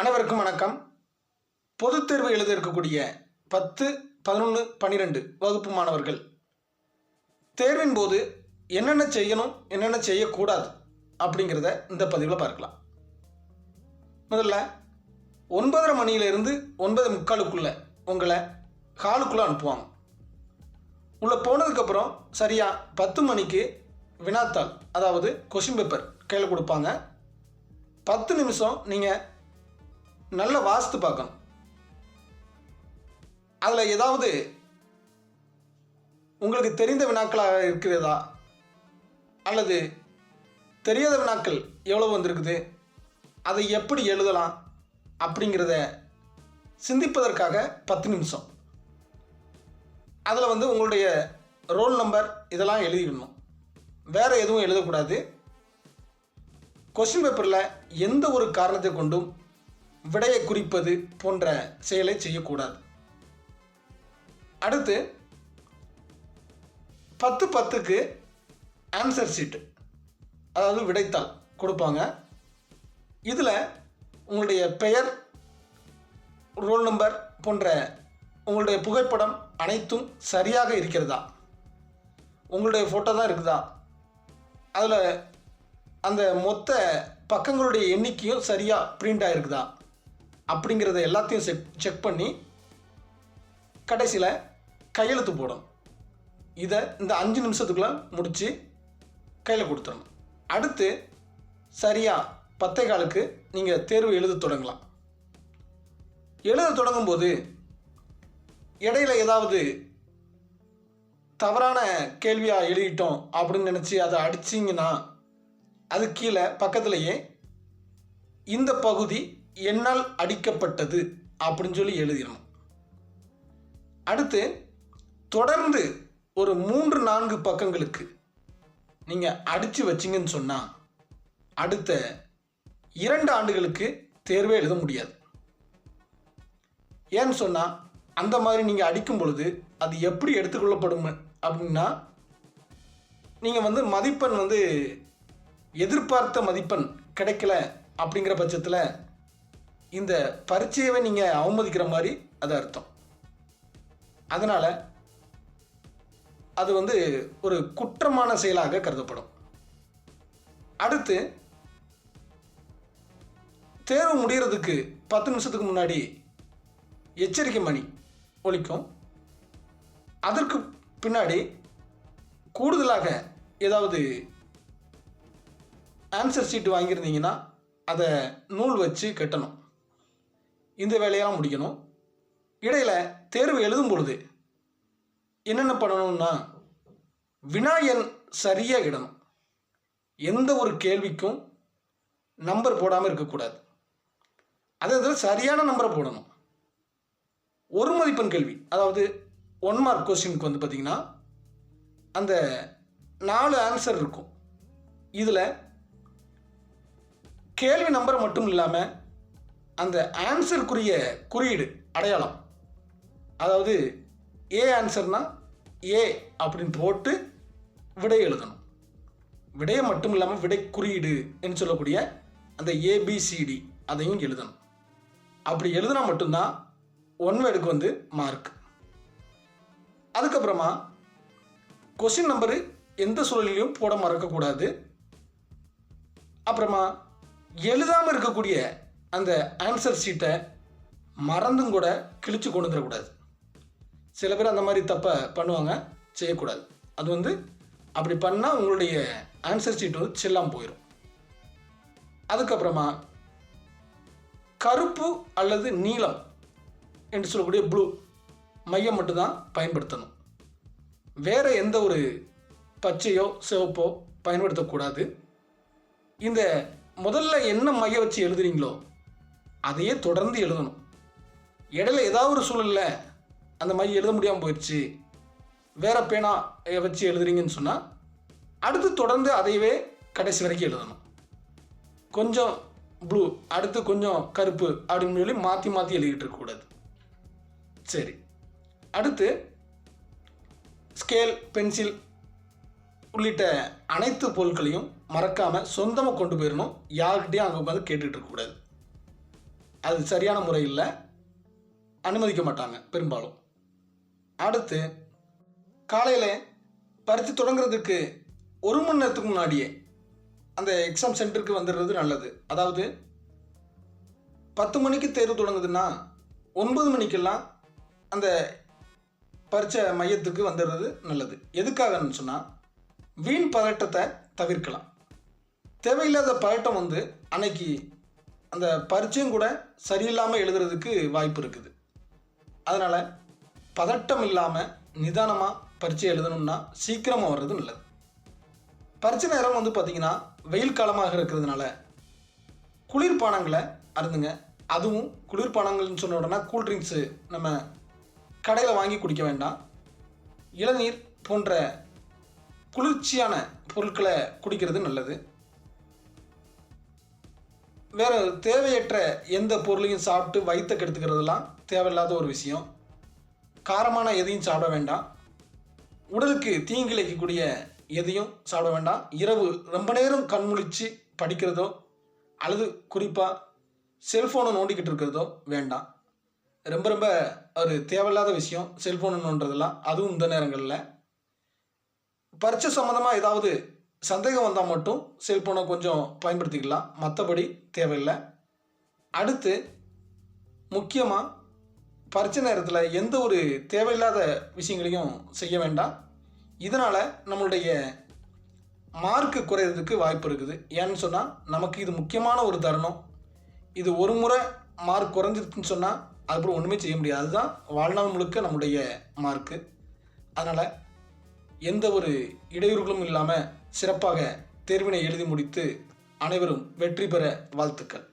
அனைவருக்கும் வணக்கம். பொதுத் தேர்வு எழுத இருக்கக்கூடிய பத்து பதினொன்று பன்னிரெண்டு வகுப்பு மாணவர்கள். தேர்வின் போது என்னென்ன செய்யணும் என்னென்ன செய்யக்கூடாது அப்படிங்கிறத இந்த பதிவில் பார்க்கலாம். முதல்ல ஒன்பதரை மணியிலிருந்து ஒன்பது முக்காலுக்குள்ளே உங்களை ஹாலுக்குள்ளே அனுப்புவாங்க. உள்ளே போனதுக்கப்புறம் சரியாக பத்து மணிக்கு வினாத்தாள் அதாவது கொஷின் பேப்பர் கையில் கொடுப்பாங்க. பத்து நிமிஷம் நீங்கள் நல்ல வாஸ்து பார்க்கணும். அதில் ஏதாவது உங்களுக்கு தெரிந்த வினாக்களாக இருக்கிறதா? அல்லது தெரியாத வினாக்கள் எவ்வளோ வந்திருக்குது? அதை எப்படி எழுதலாம்? அப்படிங்கிறத சிந்திப்பதற்காக பத்து நிமிஷம். அதில் வந்து உங்களுடைய ரோல் நம்பர் இதெல்லாம் எழுதிடணும் வேறு எதுவும் எழுதக்கூடாது. கொஸ்டின் பேப்பரில் எந்த ஒரு காரணத்தை கொண்டும் விடையை குறிப்பது போன்ற செயலை செய்யக்கூடாது. அடுத்து பத்து பத்துக்கு ஆன்சர் ஷீட்டு அதாவது விடைத்தாள் கொடுப்பாங்க. இதில் உங்களுடைய பெயர் ரோல் நம்பர் போன்ற உங்களுடைய புகைப்படம் அனைத்தும் சரியாக இருக்கிறதா? உங்களுடைய ஃபோட்டோ தான் இருக்குதா? அதில் அந்த மொத்த பக்கங்களுடைய எண்ணிக்கையும் சரியாக பிரிண்ட் ஆகிருக்குதா அப்படிங்கிறத எல்லாத்தையும் செக் செக் பண்ணி கடைசியில் கையெழுத்து போடணும். இதை இந்த அஞ்சு நிமிஷத்துக்குள்ளே முடித்து கையில் கொடுத்துடணும். அடுத்து சரியாக பத்தே காலுக்கு நீங்கள் தேர்வு எழுத தொடங்கலாம். எழுத தொடங்கும்போது இடையில ஏதாவது தவறான கேள்வியாக எழுதிட்டோம் அப்படின்னு நினச்சி அதை அடிச்சிங்கன்னா அது கீழே பக்கத்துலேயே இந்த பகுதி என்னால் அடிக்கப்பட்டது அப்படின்னு சொல்லி எழுதிடணும். அடுத்து தொடர்ந்து ஒரு மூன்று நான்கு பக்கங்களுக்கு நீங்கள் அடித்து வச்சிங்கன்னு சொன்னால் அடுத்த இரண்டு ஆண்டுகளுக்கு தேர்வே எழுத முடியாது. ஏன்னு சொன்னால் அந்த மாதிரி நீங்கள் அடிக்கும் பொழுது அது எப்படி எடுத்துக்கொள்ளப்படும் அப்படின்னா நீங்கள் வந்து மதிப்பெண் வந்து எதிர்பார்த்த மதிப்பெண் கிடைக்கல அப்படிங்கிற பட்சத்தில் இந்த பரீட்சையவே நீங்கள் அவமதிக்கிற மாதிரி அது அர்த்தம். அதனால் அது வந்து ஒரு குற்றமான செயலாக கருதப்படும். அடுத்து தேர்வு முடிகிறதுக்கு பத்து நிமிஷத்துக்கு முன்னாடி எச்சரிக்கை மணி ஒழிக்கும் அதற்கு பின்னாடி கூடுதலாக ஏதாவது ஆன்சர் ஷீட் வாங்கியிருந்தீங்கன்னா அதை நூல் வச்சு கட்டணும். இந்த வேலையெல்லாம் முடிக்கணும். இடையில் தேர்வு எழுதும் பொழுது என்னென்ன பண்ணணும்னா வினாயன் சரியாக இடணும். எந்த ஒரு கேள்விக்கும் நம்பர் போடாமல் இருக்கக்கூடாது. அதே இதில் சரியான நம்பரை போடணும். ஒரு மதிப்பெண் கேள்வி அதாவது ஒன் மார்க் கொஸ்டினுக்கு வந்து பார்த்திங்கன்னா அந்த நாலு ஆன்சர் இருக்கும். இதில் கேள்வி நம்பர் மட்டும் இல்லாமல் அந்த ஆன்சருக்குரிய குறியீடு அடையாளம். அதாவது ஏ ஆன்சர்னால் ஏ அப்படின்னு போட்டு விடை எழுதணும். விடையை மட்டும் இல்லாமல் விடை குறியீடு என்று சொல்லக்கூடிய அந்த ஏபிசிடி அதையும் எழுதணும். அப்படி எழுதினா மட்டும்தான் ஒன் வேர்டுக்கு வந்து மார்க் அதுக்கப்புறமா கொஸ்டின் நம்பரு எந்த சூழலிலையும் போட மறக்கக்கூடாது. அப்புறமா எழுதாமல் இருக்கக்கூடிய அந்த ஆன்சர் ஷீட்டை மறந்தும் கூட கிழிச்சு கொண்டு வந்துடக்கூடாது. சில பேர் அந்த மாதிரி தப்பை பண்ணுவாங்க செய்யக்கூடாது. அது வந்து அப்படி பண்ணால் உங்களுடைய ஆன்சர் ஷீட் வந்து செல்லாமல் போயிடும் அதுக்கப்புறமா கருப்பு அல்லது நீலம் என்று சொல்லக்கூடிய ப்ளூ மையம் மட்டும்தான் பயன்படுத்தணும். வேறு எந்த ஒரு பச்சையோ சிவப்போ பயன்படுத்தக்கூடாது. இந்த முதல்ல என்ன மைய வச்சு எழுதுறீங்களோ அதையே தொடர்ந்து எழுதணும். இடையில ஏதாவது ஒரு சூழலில் அந்த மாதிரி எழுத முடியாமல் போயிடுச்சு வேற பேனா வச்சு எழுதுறீங்கன்னு சொன்னால் அடுத்து தொடர்ந்து அதையவே கடைசி வரைக்கும் எழுதணும். கொஞ்சம் ப்ளூ அடுத்து கொஞ்சம் கருப்பு அப்படின்னு சொல்லி மாற்றி மாற்றி எழுதிட்டு இருக்கக்கூடாது சரி. அடுத்து ஸ்கேல் பென்சில் உள்ளிட்ட அனைத்து பொருட்களையும் மறக்காமல் சொந்தமாக கொண்டு போயிடணும் யார்கிட்டையும் அங்கே உட்காந்து கேட்டுட்டு இருக்கக்கூடாது அது சரியான முறையில் அனுமதிக்க மாட்டாங்க பெரும்பாலும். அடுத்து காலையில் பறித்து தொடங்குறதுக்கு ஒரு மணி நேரத்துக்கு முன்னாடியே அந்த எக்ஸாம் சென்டருக்கு வந்துடுறது நல்லது. அதாவது பத்து மணிக்கு தேர்வு தொடங்குதுன்னா ஒன்பது மணிக்கெல்லாம் அந்த பரீட்சை மையத்துக்கு வந்துடுறது நல்லது. எதுக்காகன்னு சொன்னால் வீண் பதட்டத்தை தவிர்க்கலாம். தேவையில்லாத பதட்டம் வந்து அன்னைக்கு அந்த பரீட்சையும் கூட சரியில்லாமல் எழுதுறதுக்கு வாய்ப்பு இருக்குது. அதனால் பதட்டம் இல்லாமல் நிதானமாக பரீட்சை எழுதணும்னா சீக்கிரமாக வர்றது நல்லது. பரீட்சை நேரம் வந்து பார்த்திங்கன்னா வெயில் காலமாக இருக்கிறதுனால குளிர்பானங்களை அருந்துங்க. அதுவும் குளிர்பானங்கள்னு சொன்ன உடனே கூல்ட்ரிங்க்ஸு நம்ம கடையில் வாங்கி குடிக்க வேண்டாம். இளநீர் போன்ற குளிர்ச்சியான பொருட்களை குடிக்கிறது நல்லது. வேற தேவையற்ற எந்த பொருளையும் சாப்பிட்டு வயிற்ற கெடுத்துக்கிறதுலாம் தேவையில்லாத ஒரு விஷயம். காரமான எதையும் சாப்பிட வேண்டாம். உடலுக்கு தீங்கிழைக்கக்கூடிய எதையும் சாப்பிட வேண்டாம். இரவு ரொம்ப நேரம் கண்முழிச்சு படிக்கிறதோ அல்லது குறிப்பாக செல்ஃபோனை நோண்டிக்கிட்டு இருக்கிறதோ வேண்டாம். ரொம்ப ரொம்ப ஒரு தேவையில்லாத விஷயம் செல்ஃபோனை நோண்டுறதெல்லாம். அதுவும் இந்த நேரங்களில். பரிச்சை சம்மந்தமாக ஏதாவது சந்தேகம் வந்தால் மட்டும் செல்ஃபோனை கொஞ்சம் பயன்படுத்திக்கலாம். மற்றபடி தேவையில்லை. அடுத்து முக்கியமாக பரிச்சை நேரத்தில் எந்த ஒரு தேவையில்லாத விஷயங்களையும் செய்ய வேண்டாம். இதனால் நம்மளுடைய மார்க்கு குறையிறதுக்கு வாய்ப்பு இருக்குது. ஏன்னு சொன்னால் நமக்கு இது முக்கியமான ஒரு தருணம். இது ஒரு முறை மார்க் குறைஞ்சிருக்குன்னு சொன்னால் அதுக்கப்புறம் ஒன்றுமே செய்ய முடியாது. அதுதான் வாழ்நாள் முழுக்க நம்முடைய மார்க்கு அதனால் எந்த ஒரு இடையூறுகளும் இல்லாமல் சிறப்பாக தேர்வினை எழுதி முடித்து அனைவரும் வெற்றி பெற வாழ்த்துக்கள்.